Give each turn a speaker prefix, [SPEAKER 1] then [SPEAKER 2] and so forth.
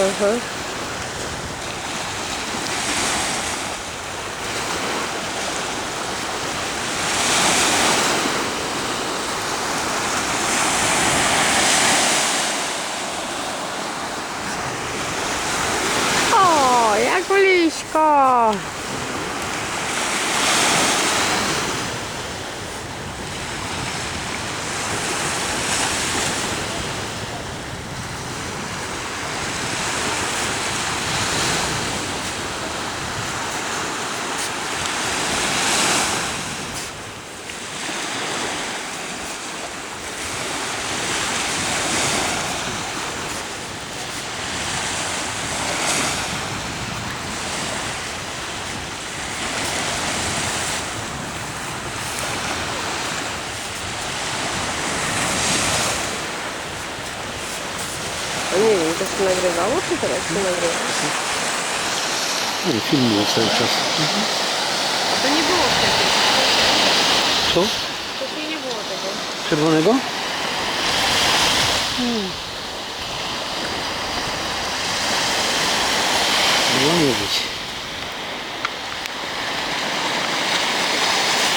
[SPEAKER 1] Uh-huh. いしか。To się nagrywało, czy teraz się nagrywa?
[SPEAKER 2] Nie, filmuję cały czas.
[SPEAKER 1] To nie było wcześniej.
[SPEAKER 2] Co?
[SPEAKER 1] Wcześniej nie było tego.
[SPEAKER 2] Czerwonego? No ja nie wiem.